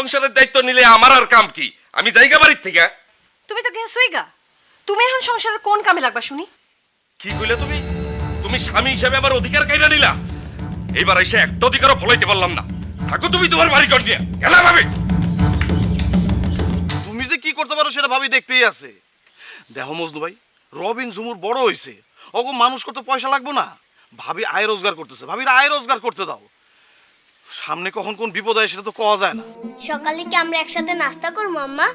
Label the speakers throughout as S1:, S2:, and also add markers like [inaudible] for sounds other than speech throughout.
S1: তুমি সংসারের দায়িত্ব নিলে আমার আর কাম কি? আমি জায়গা বাড়ির থেকে।
S2: তুমি তো গেছই গা তুমি এখন সংসারের কোন কামে লাগবা শুনি?
S1: কি কইলে তুমি? তুমি স্বামী হিসেবে আমার অধিকার কাইরা নিলা। এইবার এসে একটা অধিকারও ফলাইতে পারলাম না। থাকো তুমি তোমার বাড়ি কর নিয়ে। গেলাম আমি
S3: তুমি যে কি করতে পারো সেটা ভাবি দেখতেই আছে। দেখো মজনু ভাই রবিন ঝুমুর বড় হইছে। ওগো মানুষ করতে পয়সা লাগবো না। ভাবি আয় রোজগার করতেছে। ভাবির আয় রোজগার করতে দাও। সামনে কখন কোন বিপদ হয় সেটা তো কওয়া যায় না।
S4: সকালে কি আমরা একসাথে নাস্তা করব আম্মা?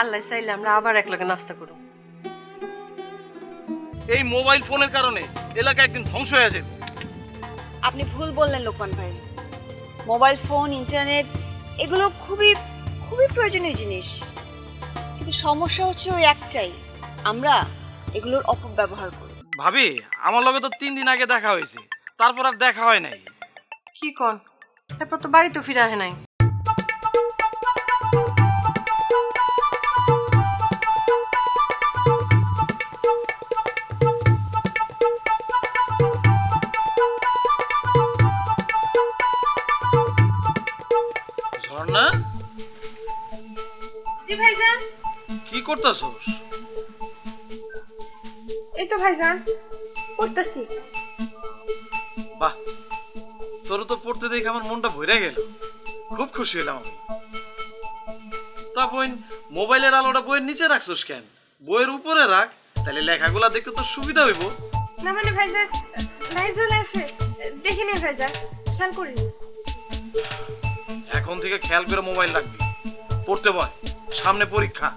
S2: আল্লাহ চাইলে আমরা আবার একলগে নাস্তা করব
S3: এই মোবাইল ফোনের কারণে এলাকা একদিন ধ্বংস হয়ে যাবে।
S5: আপনি ভুল বললেন লোকমান ভাই। মোবাইল ফোন ইন্টারনেট এগুলো খুবই খুবই প্রয়োজনীয় জিনিস। কিন্তু সমস্যা হচ্ছে ওই একটাই আমরা এগুলোর অপব্যবহার করি।
S3: ভাবি আমার লগে তো তিন দিন আগে দেখা হয়েছে তারপর আর দেখা হয় নাই।
S2: কি কন তারপর তো বাড়িতে ফিরে আহে নাই।
S3: ঝর্ণা?
S6: জি ভাইজান।
S3: কি করতেছস?
S6: ভাইজান? পড়তেছি।
S3: বাহ তোর তো পড়তে দেখে আমার মনটা ভরে গেল। খুব খুশি হলাম আমি। তা বোন মোবাইলের আলোটা বইয়ের নিচে রাখছস কেন? বইয়ের উপরে রাখ তাহলে লেখাগুলা দেখতে তো সুবিধা হইব।
S6: না মানে ভাইজান লাইট জ্বলে আছে ভাইজান খেয়াল করিনি
S3: এখন থেকে খেয়াল করে মোবাইল রাখবি। পড়তে বয় সামনে পরীক্ষা।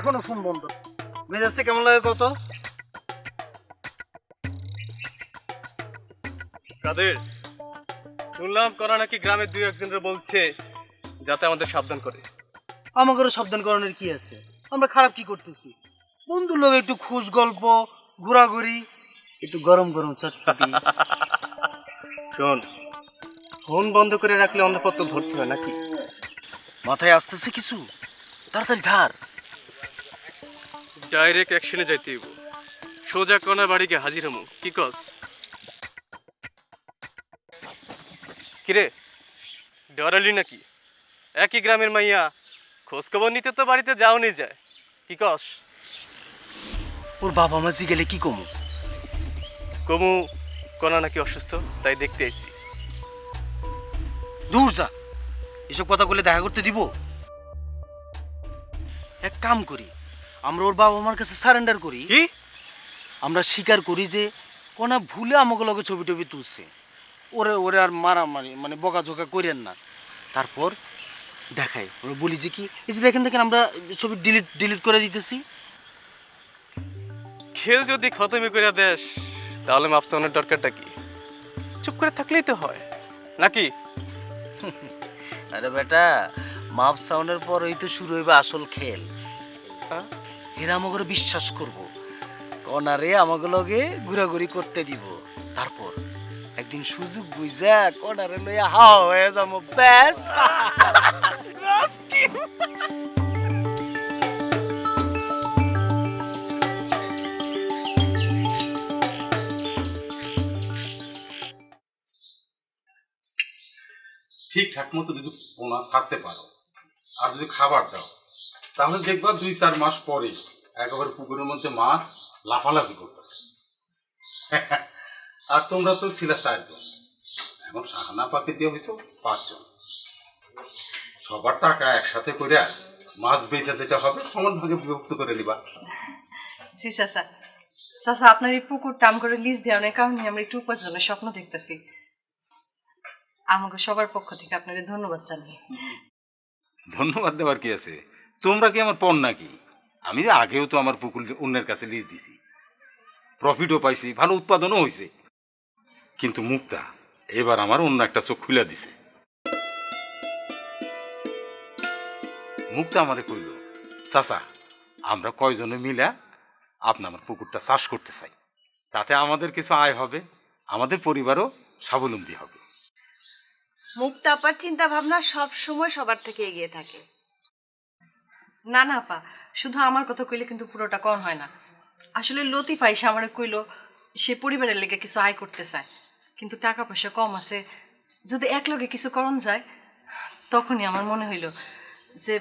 S7: এখনও ফোন বন্ধ। মেজাজটা কেমন লাগে কত?
S8: কাদের? শুনলাম করা নাকি গ্রামের দুই একজনের বলছে যাতে আমাদের সাবধান করে।
S7: আমাকে সাবধান করানোর কি আছে? আমরা খারাপ কি করতেছি? বন্ধুর লোক একটু খুশ গল্প ঘোরাঘুরি একটু গরম গরম চটপটি। [laughs]
S8: শোন ফোন বন্ধ করে রাখলে অন্ধপত্র ধরতে হয় নাকি?
S3: মাথায় আসতেছে কিছু? তাড়াতাড়ি ধার
S8: ডাইরেক্ট অ্যাকশনে যাইতে হইব। সোজা কনার বাড়িকে হাজির হমু। কি কস? কিরে ডরালি নাকি? একই গ্রামের মাইয়া খোঁজ খবর নিতে তো বাড়িতে যাওনি যায়। কি কস?
S3: ওর বাবা মা গেলে কি কমু?
S8: কমু কনা নাকি অসুস্থ তাই দেখতে আইছি।
S3: দূর যা এসব কথা বলে দেখা করতে দিব। এক কাম করি আমরা ওর বাবা মার কাছে সারেন্ডার করি।
S8: কি?
S3: আমরা স্বীকার করি যে কোনা ভুলে আমাকে লগে ছবি টবি তুলছে। ওরে ওরে আর মারামারি মানে বকাঝোকা করেন না। তারপর দেখাই ওরা বলি যে কি এই যে দেখেন দেখেন আমরা ছবি ডিলিট ডিলিট করে দিতেছি।
S8: খেল যদি খতমি করে দেশ তাহলে মাপসানের দরকারটা কি? চুপ করে থাকলেই তো হয়। নাকি?
S3: আরে বেটা মাপ সাউন্ডের পর এই তো শুরু হইবে আসল খেল।
S8: হ্যাঁ?
S3: এরা আমাকে বিশ্বাস করব। কনারে লগে ঘোরাঘুরি করতে দিব। তারপর একদিন সুযোগ বুঝা কনারে লইয়া হাও হয়ে যাব, ব্যাস।
S9: ঠিকঠাক মতো যদি পোনা ছাড়তে পারো, আর যদি খাবার দাও তাহলে দেখবা দুই চার মাস পরে একেবারে পুকুরের মধ্যে মাছ লাফালাফি করতেছে। আর তোমরা তো ছিল চারজন। এখন সাহানা পাকে দিয়ে হয়েছ পাঁচজন। সবার টাকা একসাথে করে মাছ বেচে যেটা হবে সমান ভাগে বিভক্ত করে নিবা।
S2: জি চাচা। চাচা আপনার এই পুকুরটা আম করে লিজ দেওয়ার কারণে আমরা একটু উপার্জনের স্বপ্ন দেখতেছি। আমাকে সবার পক্ষ থেকে আপনাকে ধন্যবাদ জানাই
S9: ধন্যবাদ দেওয়ার কি আছে? তোমরা কি আমার পণ নাকি? আমি আগেও তো আমার পুকুর অন্যের কাছে লিজ দিছি। প্রফিটও পাইছি, ভালো উৎপাদনও হয়েছে কিন্তু মুক্তা, এবার আমার অন্য একটা চোখ খুলে দিছে। মুক্তা আমারে কইল, চাচা, আমরা কয়জনে মিলে আপনি আমার পুকুরটা চাষ করতে চাই। তাতে আমাদের কিছু আয় হবে, আমাদের পরিবারও স্বাবলম্বী হবে।
S5: মুক্তাপার চিন্তা ভাবনা সব সময় সবার থেকে এগিয়ে থাকে।
S2: না না আপা শুধু আমার কথা কইলে কিন্তু পুরোটা কম হয় না। আসলে লতিফা এসে আমার কইলো, সে পরিবারের লেগে কিছু আয় করতে চায়, কিন্তু টাকা পয়সা কম আছে, যদি একলগে কিছু করণ যায়, তখনই আমার মনে হইল যে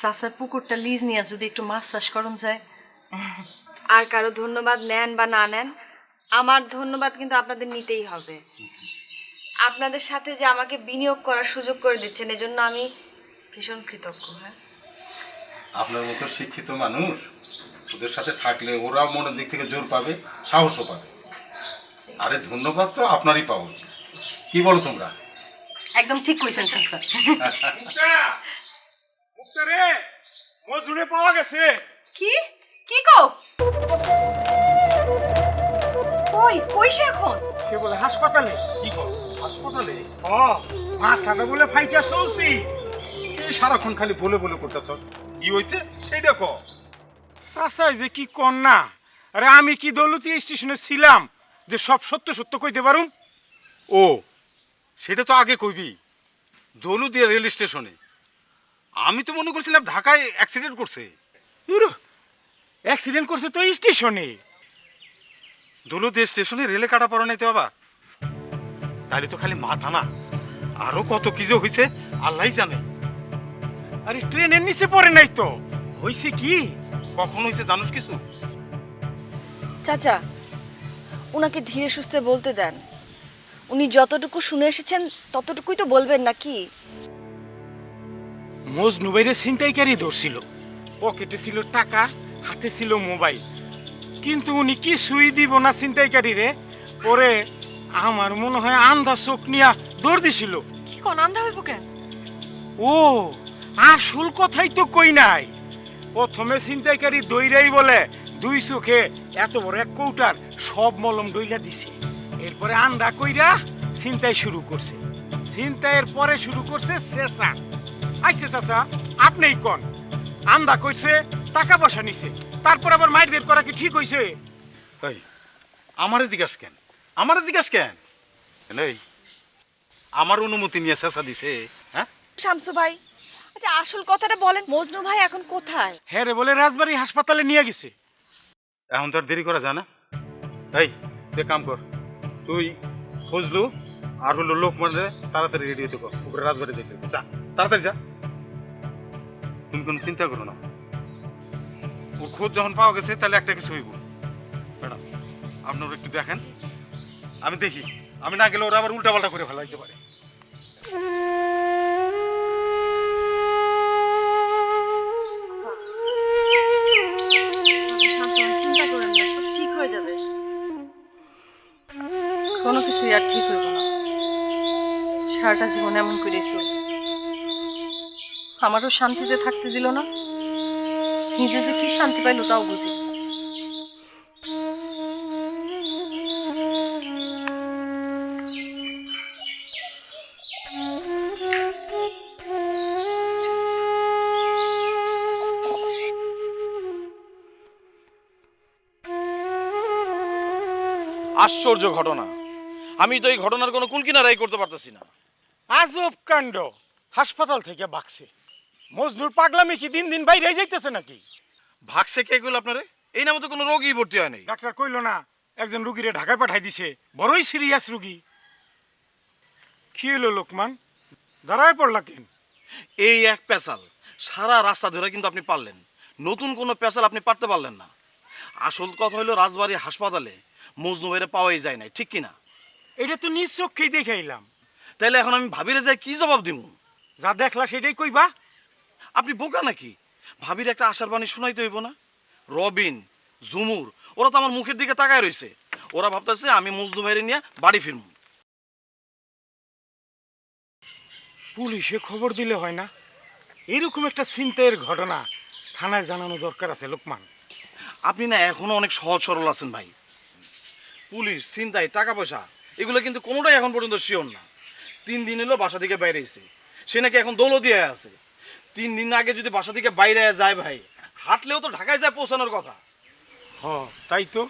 S2: চাচার পুকুরটা লিজ নিয়ে যদি একটু মাছ চাষ করণ যায়।
S5: আর কারও ধন্যবাদ নেন বা না নেন, আমার ধন্যবাদ কিন্তু আপনাদের নিতেই হবে। আপনাদের সাথে যে আমাকে বিনিয়োগ করার সুযোগ করে দিচ্ছেন, এজন্য আমি ভীষণ কৃতজ্ঞ হ্যাঁ।
S9: আপনার মতো শিক্ষিত মানুষ ওদের সাথে থাকলে ওরা মনের দিক থেকে জোর পাবে সাহসও পাবে। আরে ধন্যবাদ তো আপনারই পাওয়া উচিত। কি বলো তোমরা?
S2: একদম ঠিক কইছেন চাচা
S10: মুক্তারে মজুরে পাওয়া গেছে।
S2: কি? কি কও? কই কই সে এখন?
S10: কে বলে হাসপাতালে?
S9: কি কর হাসপাতালে?
S10: ও মাথাটা বলে ফাইটা চলছি। এই সারাক্ষণ খালি বলে বলে করতেছ কি হয়েছে সেই দেখো। চাচাই যে কি কর না আরে আমি কি দৌলতি স্টেশনে ছিলাম যে সব সত্য সত্য কইতে পারুম?
S9: ও সেটা তো আগে কইবি। দৌলদিয়া রেল স্টেশনে। আমি তো মনে করছিলাম ঢাকায় অ্যাক্সিডেন্ট করছে।
S10: অ্যাক্সিডেন্ট করছে তো স্টেশনে।
S9: দৌলদিয়া স্টেশনে রেলে কাটা পড়া নাই তো বাবা। তাহলে তো খালি মাথা না। আরও কত কি যে হয়েছে আল্লাহ জানে।
S10: আরে ট্রেনের নিচে পড়ে নাই তো। হইছে কি?
S9: কখন হয়েছে জানোস কিছু?
S5: চাচা ওনাকে ধীরে সুস্থে বলতে দেন। উনি যতটুকু শুনে এসেছেন ততটুকুই তো বলবেন নাকি?
S10: মজনু বাইরে ছিনতাইকারী ধরছিল। পকেটে ছিল টাকা হাতে ছিল মোবাইল। কিন্তু উনি কি সুই দিব না ছিনতাইকারী রে। পরে আমার মনে হয় আন্ধা চোখ নিয়া দৌড় দিছিল।
S2: কি কোন আন্ধা হইব কেন?
S10: ও আসল কথাই তো কই নাই। প্রথমে ছিনতাইকারী দইরাই বলে দুই চোখে এত বড় এক কৌটার সব মলম ডইলা দিছে। এরপরে আন্দা কইরা ছিনতাই শুরু করছে। ছিনতাইয়ের পরে শুরু করছে শেষা আইসে চাচা আপনিই কন। আন্দা কইছে টাকা পয়সা নিছে। তারপর আবার মাইর বের করা কি ঠিক হইছে?
S9: তাই আমারে জিজ্ঞাস কেন? আমারে জিজ্ঞাস কেন? এই আমার অনুমতি নিয়ে শেষা দিছে হ্যাঁ?
S5: শামসু ভাই আচ্ছা আসল কথাটা বলেন। মজনু ভাই এখন কোথায়?
S10: হ্যাঁ রে বলে রাজবাড়ি হাসপাতালে নিয়ে গেছে।
S9: এখন তো আর দেরি করা যায় না। এই তুই এক কাম কর। তুই ফজলু আর হলো লোক মানে তাড়াতাড়ি রেডি হতে কর। উপরে রাজবাড়ি দেখতে যা তাড়াতাড়ি যা। তুমি কোনো চিন্তা করো না। ওর খোঁজ যখন পাওয়া গেছে তাহলে একটা কিছু হইব। ম্যাডাম আপনারা একটু দেখেন। আমি দেখি। আমি না গেলে ওরা আবার উল্টাপাল্টা করে ফেলাইতে পারে।
S2: কিছুই আর ঠিক হইব না। সারাটা জীবন এমন করে চলবে। আমারও শান্তিতে থাকতে দিল না। নিজে যে কি শান্তি পাইলো তাও বুঝি
S3: আশ্চর্য ঘটনা। আমি তো এই ঘটনার কোনো কুলকিনারাই করতে পারতেছি না।
S10: আজব কাণ্ড। হাসপাতাল থেকে বাকছে মজনুর পাগলামি কি দিন দিন বাইরে যাইতেছে নাকি?
S3: ভাগছে কে এগুলো আপনারে? এই নামে তো কোনো রোগী ভর্তি হয় নাই।
S10: ডাক্তার কইলো না একজন রুগীরে ঢাকায় পাঠাই দিছে বড়ই সিরিয়াস রুগী। কি হলো লোকমান? দাঁড়ায় পড়লা কেন?
S3: এই এক পেশাল সারা রাস্তা ধরে কিন্তু আপনি পারলেন। নতুন কোনো পেশাল আপনি পারতে পারলেন না। আসল কথা হলো রাজবাড়ী হাসপাতালে মজনু ভাইরে পাওয়াই যায় নাই ঠিক কি না
S10: এটা তো নিজ চোখেই দেখাইলাম।
S3: তাইলে এখন আমি ভাবিরে যাই কি জবাব দিব
S10: যা দেখলা সেটাই কইবা।
S3: আপনি বোকা নাকি? ভাবির একটা আশার বাণী শোনাইতে হইব না? রবিন ঝুমুর ওরা তো আমার মুখের দিকে তাকায় রইছে। ওরা ভাবতেছে আমি মজদু ভাইরে নিয়ে বাড়ি ফিরবো
S10: পুলিশে খবর দিলে হয় না? এরকম একটা ছিনতাইয়ের ঘটনা থানায় জানানো দরকার আছে লোকমান।
S3: আপনি না এখনও অনেক সহজ সরল আছেন ভাই। পুলিশ চিন্তায় টাকা পয়সা এগুলো কিন্তু কোনোটাই এখন পর্যন্ত শিওর না। তিন দিন এলো বাসা থেকে বাইরে এসে সে নাকি এখন দৌলদিয়া আছে। তিন দিন আগে যদি বাসা থেকে বাইরে যায় ভাই হাঁটলেও তো ঢাকায় যায় পৌঁছানোর কথা।
S10: হ তাই তো।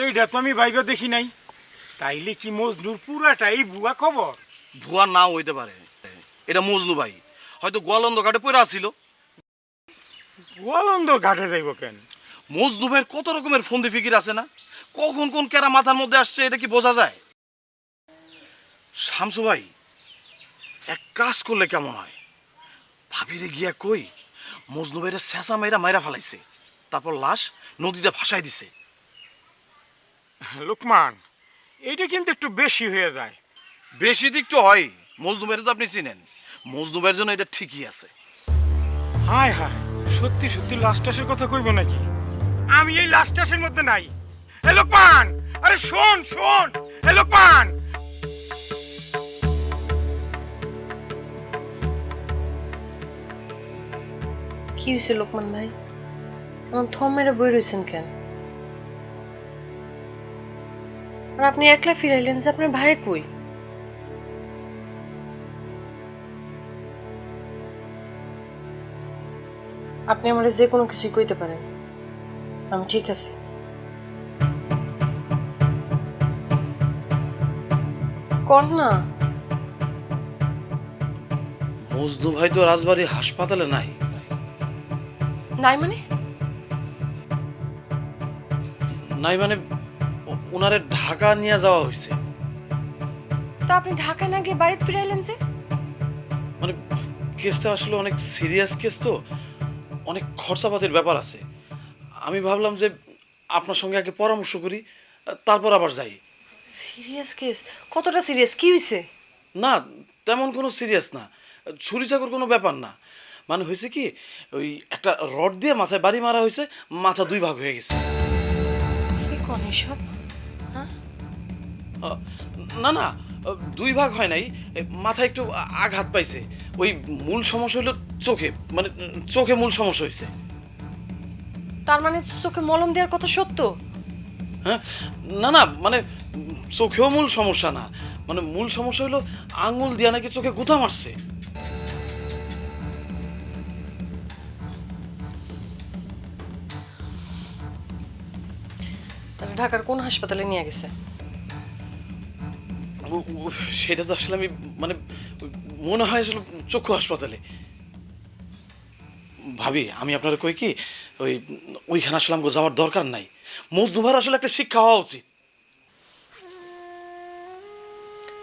S10: এইটা তো আমি ভাইবা দেখি নাই। তাইলে কি মজনুর পুরাটাই ভুয়া খবর?
S3: ভুয়া নাও হইতে পারে। এটা মজনু ভাই। হয়তো গোয়ালন্দ ঘাটে পড়ে আসছিল
S10: গোয়ালন্দ ঘাটে যাইব কেন?
S3: মজনু ভাইয়ের কত রকমের ফন্দি ফিকির আছে না? কখন কোন কেরা মাথার মধ্যে আসছে এটা কি বোঝা যায়? শামসু ভাই এক কাজ করলে কেমন হয়? ভাবিরে গিয়া কই মজনু ভাইয়ের শেষা মাইরা মাইরা ফালাইছে তারপর লাশ নদীতে ভাসাই দিছে।
S10: লোকমান এইটা কিন্তু একটু বেশি হয়ে যায়।
S3: বেশি দিক তো হয় মজনু ভাইয়ের তো আপনি চিনেন। মজনু ভাইয়ের জন্য এটা ঠিকই আছে।
S10: হায় হায় সত্যি সত্যি লাস্ট টাসের কথা কইব নাকি? আমি এই লাস্ট টাসের মধ্যে নাই। এ লোকমান, আরে শোন শোন, এ লোকমান।
S2: কি হয়েছে লোকমান ভাই? আমার থম মেরে বই রয়েছেন কেন? আর আপনি একলা ফিরাইলেন যে আপনার ভাই কই? আপনি আমার যে কোনো কিছুই কইতে পারেন। আমি ঠিক আছি। কর না
S3: মজনু ভাই তো রাজবাড়ি হাসপাতালে নাই।
S2: নাই মানে?
S3: নাই মানে ওনারে ঢাকা নিয়ে যাওয়া হয়েছে
S2: তা আপনি ঢাকায় না গিয়ে বাড়িতে ফিরাইলেন যে?
S3: মানে কেসটা আসলে অনেক সিরিয়াস কেস তো অনেক খরচাপাতির ব্যাপার আছে। আমি ভাবলাম যে আপনার সঙ্গে আগে পরামর্শ করি তারপর আবার যাই।
S2: সিরিয়াস কেস কতটা সিরিয়াস কি হয়েছে
S3: না তেমন কোনো সিরিয়াস না। ছুরি চাকর কোনো ব্যাপার না। মানে হয়েছে কি ওই একটা রড দিয়ে মাথায় বাড়ি মারা হয়েছে মাথা দুই ভাগ হয়ে গেছে।
S2: কি কোন এসব?
S3: আহ, না না দুই ভাগ হয় নাই মাথায় একটু আঘাত পাইছে। ওই মূল সমস্যা হলো চোখে মানে চোখে মূল সমস্যা হয়েছে
S2: তার মানে চোখে মলম দেওয়ার কথা সত্য?
S3: হ্যাঁ? না না মানে চোখেও মূল সমস্যা না। মানে মূল সমস্যা হলো আঙুল দিয়া নাকি চোখে গুথা মারছে।
S2: তাহলে ঢাকার কোন হাসপাতালে নিয়ে গেছে?
S3: সেটা তো আসলে আমি মানে মনে হয় আসলে চক্ষু হাসপাতালে। ভাবি আমি আপনার কই কি ওই ওইখানে আসলে আমাকে যাওয়ার দরকার নাই। মজদুভার আসলে একটা শিক্ষা হওয়া উচিত।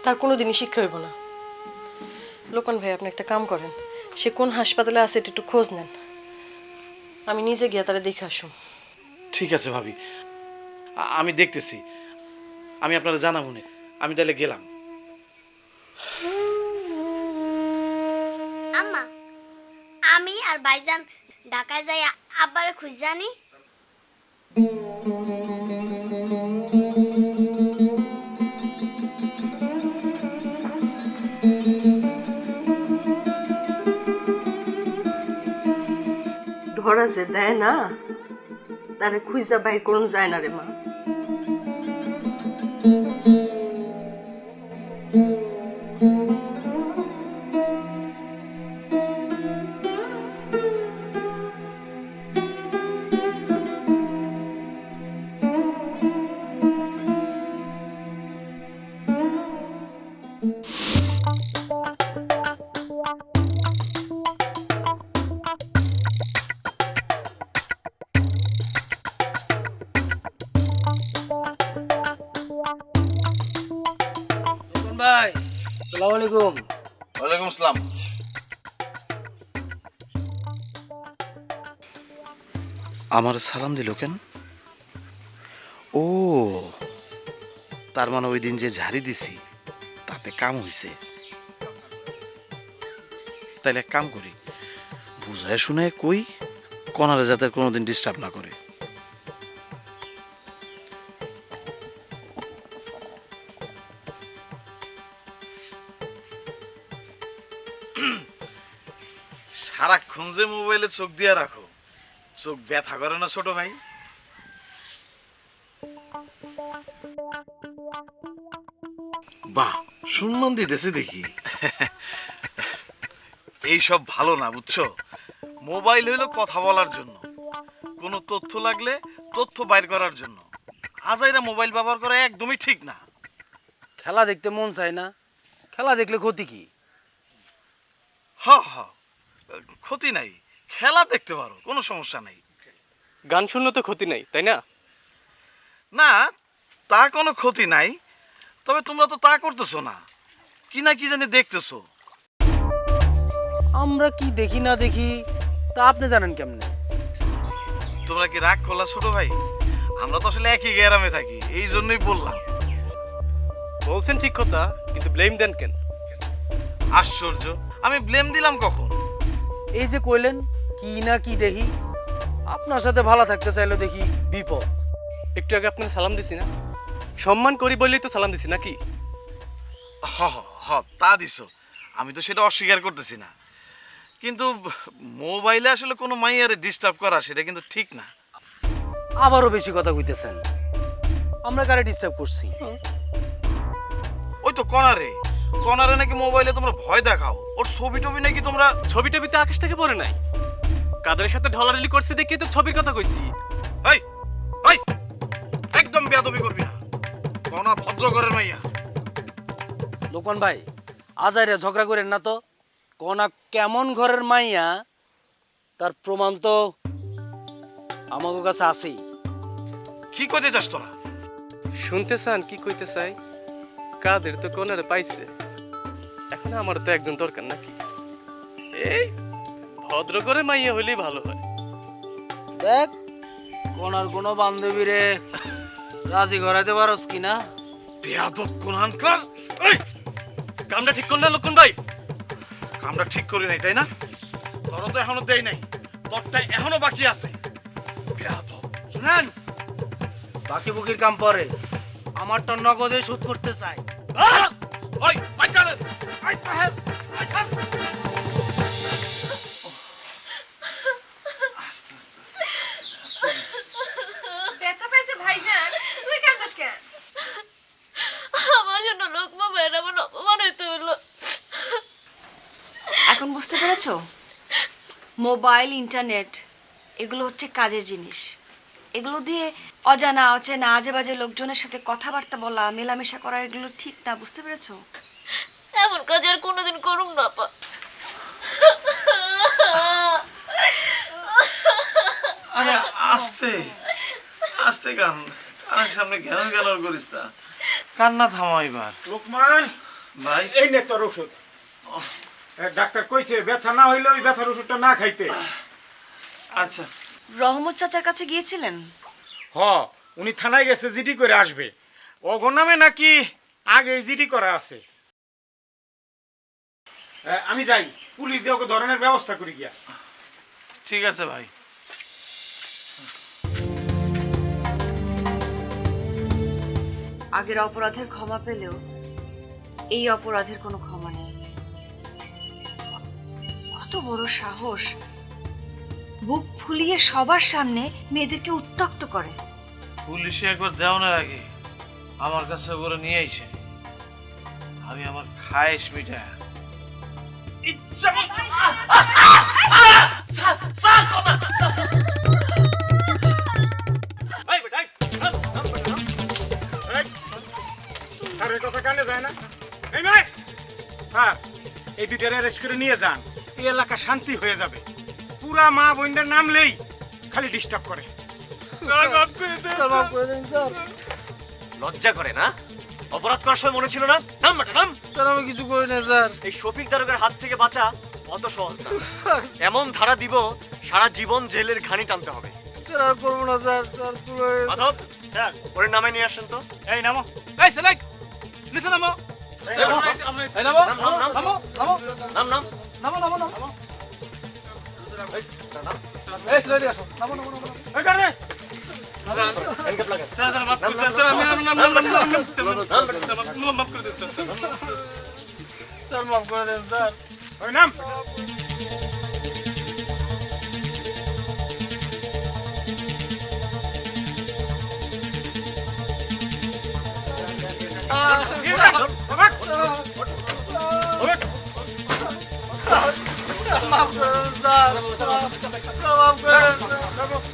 S2: তার কোনো দিনই শিক্ষা হইব না। লোকন ভাই আপনি একটা কাম করেন। সে কোন হাসপাতালে আছে এটা একটু খোঁজ নেন। আমি নিজে গিয়া তারা দেখে আসুন
S3: ঠিক আছে ভাবি। আমি দেখতেছি। আমি আপনারা জানাব না। আমি তাহলে গেলাম।
S4: আম্মা আমি আর ভাইজান ঢাকায় যাই আব্বারে খুঁজ জানি
S2: ধরা যে দেয় না তারে খুঁজা বাইর করুন যায় না রে মা।
S3: আমার সালাম দিল কেন? ও, তার মানে ওই দিন যে ঝাড়ি দিছি, তাতে কাম হইছে। তাইলে এক কাম করি, বুঝায় শুনে কই কনারে যাতে কোনোদিন ডিস্টার্ব না করে। সারাক্ষণ যে মোবাইলে চোখ দিয়ে রাখো। চোখ ব্যথা করে না ছোট ভাই? বাহ সম্মান দিতেছে দেখি। [laughs] এই সব ভালো না বুঝছ? মোবাইল হইল কথা বলার জন্য। কোনো তথ্য লাগলে তথ্য বাইর করার জন্য। আজাইরা মোবাইল ব্যবহার করা একদমই ঠিক না।
S7: খেলা দেখতে মন চায় না। খেলা দেখলে ক্ষতি কি?
S3: হ হ। ক্ষতি নাই। খেলা দেখতে পারো কোনো সমস্যা নাই।
S8: গান শুনলে তো ক্ষতি নাই তাই না?
S3: না তা কোনো ক্ষতি নাই তবে তোমরা তো তা করতেছো না। কি না কি জানি দেখতেছো।
S7: আমরা কি দেখি না দেখি তা আপনি জানেন কেমনে?
S3: তোমরা কি রাগ করলা ছোট ভাই? আমরা তো আসলে একই গ্যারামে থাকি এই জন্যই বললাম।
S8: বলছেন ঠিক কথা কিন্তু ব্লেম দেন কেন?
S3: আশ্চর্য আমি ব্লেম দিলাম কখন?
S7: এই যে কইলেন কি না কি দেখি? আপনার সাথে ভালো থাকতে চাইলে দেখি বিপদ।
S8: একটু আগে আপনাকে সালাম দিছি না? সম্মান করি বললেই তো সালাম দিছি নাকি?
S3: হ হ হ তা দিছো। আমি তো সেটা অস্বীকার করতেছি না। কিন্তু মোবাইলে আসলে কোনো মাইয়ারে ডিস্টার্ব করা সেটা কিন্তু ঠিক না।
S7: আবারও বেশি কথা কইতেছেন। আমরা কারে ডিস্টার্ব করছি?
S3: ওই তো কনারে। কনারে নাকি মোবাইলে তোমরা ভয় দেখাও। ওর ছবি টবি নাকি তোমরা
S8: ছবি টবি তো আকাশ থেকে পড়ে নাই। কাদের সাথে ঢলাঢলি করছে দেখি তো ছবির কথা কইছি।
S3: এই এই একদম বেয়াদবি করবি না। কনা ভদ্র ঘরের মাইয়া।
S7: লোকমান ভাই আজাইরে ঝগড়া করেন না তো? কোনা কেমন ঘরের মাইয়া তার প্রমাণ তো আমাদের কাছে আছেই।
S3: কি কইতে চাস তোরা?
S8: শুনতে চান কি কইতে চাই? কাদের তো কোনারে পাইছে। এখন আমার তো একজন দরকার নাকি? এই ভদ্র করে মাইয়া হইলেই ভালো হয়।
S7: দেখ কোনার কোনো বান্ধবী রে রাজি করাইতে পারস কিনা?
S3: বেয়াদব কোনহানকার এই
S8: কামটা ঠিক কর না লক্ষণ ভাই।
S3: কামটা ঠিক করি নাই তাই না? তোরা তো এখনও দেই নাই তোরটা এখনও বাকি আছে। বেয়াদব
S7: শুনেন বাকি বুকির কাম পরে আমারটা নগদে শোধ করতে চাই।
S3: ওই দে আই সাহেব আই সাহেব
S6: ব্যথা পাইছে ভাইজান তুই কান্দস কেন
S11: আমার জন্য লোকমা ভাইয়ের আমার অপমান হইতে হলো
S5: এখন বুঝতে পেরেছ মোবাইল ইন্টারনেট এগুলো হচ্ছে কাজের জিনিস। এগুলো দিয়ে অজানা অচেনা আজে বাজে লোকজনের সাথে কথাবার্তা বলা মেলামেশা করা এগুলো ঠিক না বুঝতে পেরেছ?
S11: এমন কাজ আর কোনোদিন করুম না আপা
S3: আরে আস্তে। আস্তে গান। কানের সামনে কেন কেন করিস না। কান্না থামা এবার।
S10: লোকমান!
S3: ভাই।
S10: এই নে তোর ওষুধ। ডাক্তার কইছে ব্যথা না হইলে ওই ব্যথার ওষুধটা না খাইতে।
S3: আচ্ছা।
S5: রহমত চাচার কাছে গিয়েছিলেন?
S10: হ উনি থানায় গেছে জিডি করে আসবে। অগর নামে নাকি আগে জিডি করা আছে। আমি যাই পুলিশ দিয়ে ওকে ধরনের ব্যবস্থা করি গিয়া।
S3: ঠিক আছে ভাই।
S5: আগের অপরাধের ক্ষমা পেলেও এই অপরাধের কোনো ক্ষমা নেই। বড় সাহস। বুক ফুলিয়ে সবার সামনে মেয়েদেরকে উত্তক্ত করে।
S3: পুলিশে একবার দেওয়ানোর আগে আমার কাছে করে নিয়ে আইসে আমি আমার খায়েশ মিটা ইচ্ছা! মতো
S10: এই কথা কানে যায় না? এই স্যার দুইটার অ্যারেস্ট করে নিয়ে যান। এলাকা শান্তি হয়ে যাবে। পুরা মা বোনদের নামলেই খালি ডিস্টার্ব করে।
S12: লজ্জা করে না? অপরাধ করার সময় মনে ছিল না? নাম বেটা নাম।
S7: স্যার আমি কিছু করি না স্যার।
S12: এই শফিক দারোগার হাত থেকে বাঁচা অত সহজ না। [laughs] এমন ধারা দিব সারা জীবন জেলের ঘানি টানতে হবে।
S7: স্যার আর করব না স্যার। স্যার পুরো
S12: মাধব স্যার ওরে নামে নিয়ে আসেন তো।
S10: এই নামো।
S8: এই সেলেক নিচে নামো। এই নামো।
S12: নাম, নাম, নাম।
S8: নামো। নামো
S12: নাম নাম
S8: নামো নামো নামো এই সেলেক দিকে আসো নামো নামো নামো
S10: এই কার দে।
S8: স্যার স্যার মাফ করে স্যার স্যার আমি নাম নাম নাম নাম মাফ করে দিন স্যার
S7: স্যার মাফ করে দেন স্যার
S10: ওই নাম
S3: মাফ করে দেন স্যার মাফ করে দেন